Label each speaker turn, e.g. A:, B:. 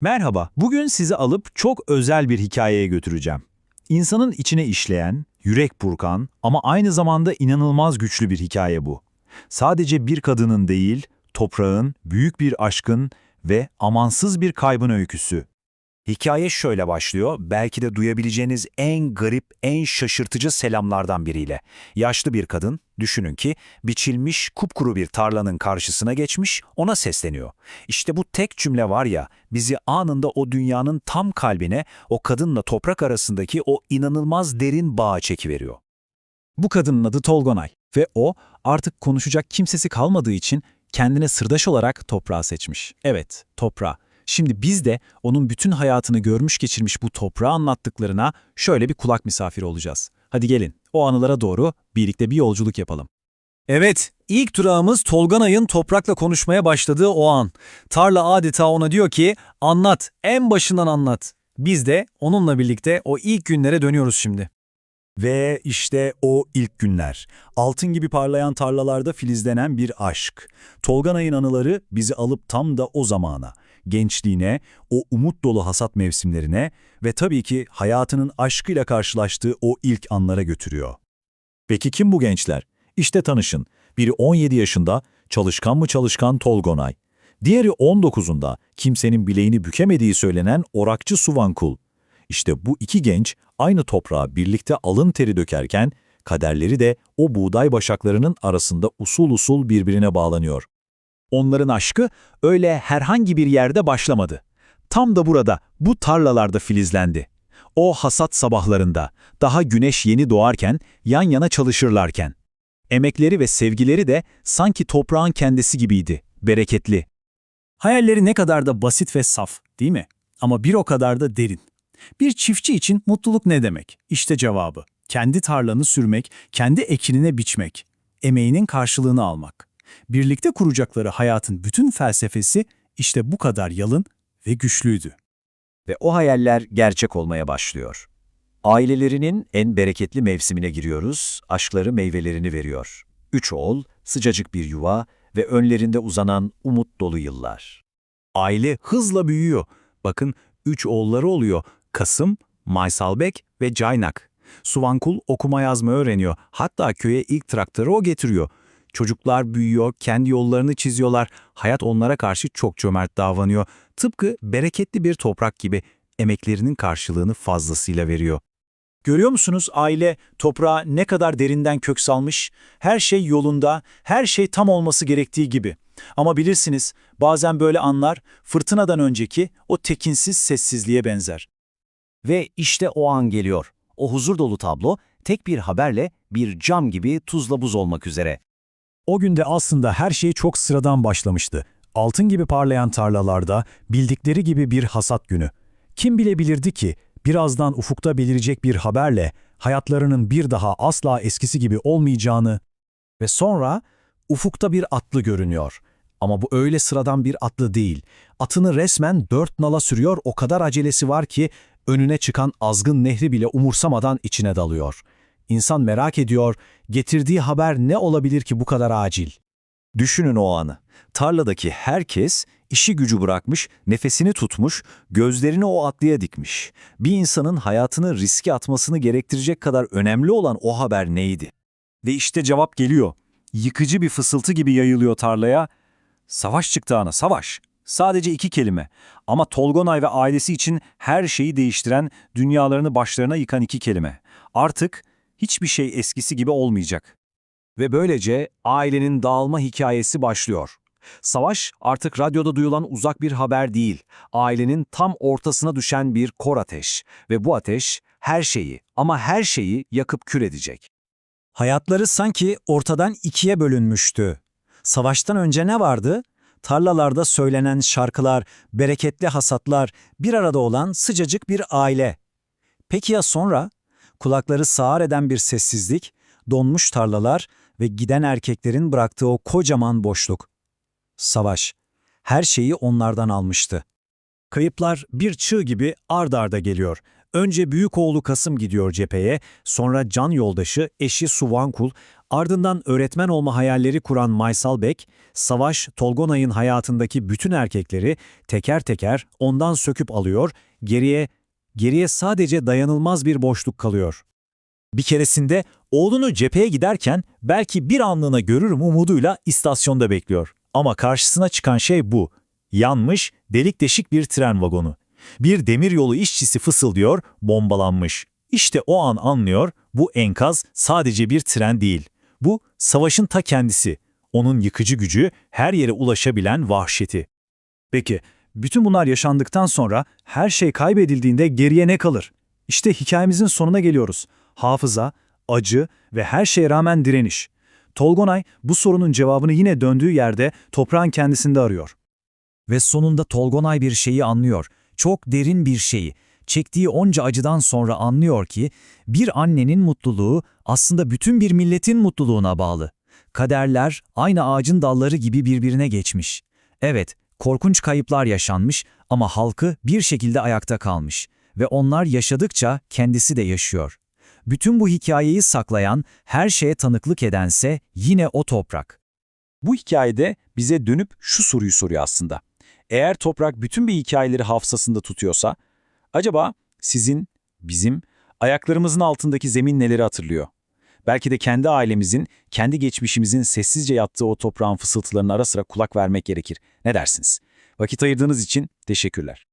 A: Merhaba, bugün sizi alıp çok özel bir hikayeye götüreceğim. İnsanın içine işleyen, yürek burkan ama aynı zamanda inanılmaz güçlü bir hikaye bu. Sadece bir kadının değil, toprağın, büyük bir aşkın ve amansız bir kaybın öyküsü. Hikaye şöyle başlıyor, belki de duyabileceğiniz en garip, en şaşırtıcı selamlardan biriyle. Yaşlı bir kadın, düşünün ki biçilmiş kupkuru bir tarlanın karşısına geçmiş, ona sesleniyor. İşte bu tek cümle var ya, bizi anında o dünyanın tam kalbine, o kadınla toprak arasındaki o inanılmaz derin bağa çekiveriyor.
B: Bu kadının adı Tolgonay ve o artık konuşacak kimsesi kalmadığı için kendine sırdaş olarak toprağı seçmiş. Evet, toprağı. Şimdi biz de onun bütün hayatını görmüş geçirmiş bu toprağı anlattıklarına şöyle bir kulak misafiri olacağız. Hadi gelin, o anılara doğru birlikte bir yolculuk yapalım. Evet, ilk durağımız Tolganay'ın toprakla konuşmaya başladığı o an. Tarla adeta ona diyor ki, anlat, en başından anlat. Biz de onunla birlikte o ilk günlere dönüyoruz şimdi.
A: Ve işte o ilk günler. Altın gibi parlayan tarlalarda filizlenen bir aşk. Tolganay'ın anıları bizi alıp tam da o zamana, gençliğine, o umut dolu hasat mevsimlerine ve tabii ki hayatının aşkıyla karşılaştığı o ilk anlara götürüyor. Peki kim bu gençler? İşte tanışın. Biri 17 yaşında, çalışkan mı çalışkan Tolgonay. Diğeri 19'unda, kimsenin bileğini bükemediği söylenen Orakçı Suvankul. İşte bu iki genç aynı toprağa birlikte alın teri dökerken, kaderleri de o buğday başaklarının arasında usul usul birbirine bağlanıyor.
B: Onların aşkı öyle herhangi bir yerde başlamadı. Tam da burada, bu tarlalarda filizlendi. O hasat sabahlarında, daha güneş yeni doğarken, yan yana çalışırlarken. Emekleri ve sevgileri de sanki toprağın kendisi gibiydi, bereketli. Hayalleri ne kadar da basit ve saf, değil mi? Ama bir o kadar da derin. Bir çiftçi için mutluluk ne demek? İşte cevabı. Kendi tarlanı sürmek, kendi ekinine biçmek, emeğinin karşılığını almak. Birlikte kuracakları hayatın bütün felsefesi işte bu kadar yalın ve güçlüydü.
A: Ve o hayaller gerçek olmaya başlıyor. Ailelerinin en bereketli mevsimine giriyoruz, aşkları meyvelerini veriyor. Üç oğul, sıcacık bir yuva ve önlerinde uzanan umut dolu yıllar.
B: Aile hızla büyüyor. Bakın üç oğulları oluyor. Kasım, Maysalbek ve Caynak. Suvankul okuma yazma öğreniyor. Hatta köye ilk traktörü o getiriyor. Çocuklar büyüyor, kendi yollarını çiziyorlar. Hayat onlara karşı çok cömert davranıyor. Tıpkı bereketli bir toprak gibi emeklerinin karşılığını fazlasıyla veriyor. Görüyor musunuz aile toprağa ne kadar derinden kök salmış? Her şey yolunda, her şey tam olması gerektiği gibi. Ama bilirsiniz bazen böyle anlar fırtınadan önceki o tekinsiz sessizliğe benzer.
C: Ve işte o an geliyor. O huzur dolu tablo tek bir haberle bir cam gibi tuzla buz olmak üzere.
B: O günde aslında her şey çok sıradan başlamıştı. Altın gibi parlayan tarlalarda bildikleri gibi bir hasat günü. Kim bilebilirdi ki birazdan ufukta belirecek bir haberle hayatlarının bir daha asla eskisi gibi olmayacağını ve sonra ufukta bir atlı görünüyor. Ama bu öyle sıradan bir atlı değil. Atını resmen dört nala sürüyor o kadar acelesi var ki önüne çıkan azgın nehri bile umursamadan içine dalıyor. İnsan merak ediyor, getirdiği haber ne olabilir ki bu kadar acil?
A: Düşünün o anı. Tarladaki herkes işi gücü bırakmış, nefesini tutmuş, gözlerini o atlıya dikmiş. Bir insanın hayatını riske atmasını gerektirecek kadar önemli olan o haber neydi? Ve işte cevap geliyor. Yıkıcı bir fısıltı gibi yayılıyor tarlaya. Savaş çıktı ana, savaş. Sadece iki kelime. Ama Tolgonay ve ailesi için her şeyi değiştiren, dünyalarını başlarına yıkan iki kelime. Artık hiçbir şey eskisi gibi olmayacak.
B: Ve böylece ailenin dağılma hikayesi başlıyor. Savaş artık radyoda duyulan uzak bir haber değil, ailenin tam ortasına düşen bir kor ateş ve bu ateş her şeyi ama her şeyi yakıp kül edecek. Hayatları sanki ortadan ikiye bölünmüştü. Savaştan önce ne vardı? Tarlalarda söylenen şarkılar, bereketli hasatlar, bir arada olan sıcacık bir aile. Peki ya sonra? Kulakları sağır eden bir sessizlik, donmuş tarlalar ve giden erkeklerin bıraktığı o kocaman boşluk. Savaş. Her şeyi onlardan almıştı. Kayıplar bir çığ gibi ard arda geliyor. Önce büyük oğlu Kasım gidiyor cepheye, sonra can yoldaşı, eşi Suvankul, Ardından öğretmen olma hayalleri kuran Maysal Bek, Savaş, Tolgonay'ın hayatındaki bütün erkekleri teker teker ondan söküp alıyor, geriye, geriye sadece dayanılmaz bir boşluk kalıyor.
A: Bir keresinde oğlunu cepheye giderken belki bir anlığına görürüm umuduyla istasyonda bekliyor. Ama karşısına çıkan şey bu. Yanmış, delik deşik bir tren vagonu. Bir demiryolu işçisi fısıldıyor, bombalanmış. İşte o an anlıyor, bu enkaz sadece bir tren değil. Bu, savaşın ta kendisi. Onun yıkıcı gücü, her yere ulaşabilen vahşeti. Peki, bütün bunlar yaşandıktan sonra her şey kaybedildiğinde geriye ne kalır? İşte hikayemizin sonuna geliyoruz. Hafıza, acı ve her şeye rağmen direniş. Tolgonay bu sorunun cevabını yine döndüğü yerde toprağın kendisinde arıyor.
C: Ve sonunda Tolgonay bir şeyi anlıyor. Çok derin bir şeyi. Çektiği onca acıdan sonra anlıyor ki bir annenin mutluluğu aslında bütün bir milletin mutluluğuna bağlı. Kaderler aynı ağacın dalları gibi birbirine geçmiş. Evet, korkunç kayıplar yaşanmış ama halkı bir şekilde ayakta kalmış ve onlar yaşadıkça kendisi de yaşıyor. Bütün bu hikayeyi saklayan, her şeye tanıklık edense yine o toprak.
D: Bu hikayede bize dönüp şu soruyu soruyor aslında. Eğer toprak bütün bir hikayeleri hafızasında tutuyorsa, acaba sizin, bizim, ayaklarımızın altındaki zemin neleri hatırlıyor? Belki de kendi ailemizin, kendi geçmişimizin sessizce yattığı o toprağın fısıltılarına ara sıra kulak vermek gerekir. Ne dersiniz? Vakit ayırdığınız için teşekkürler.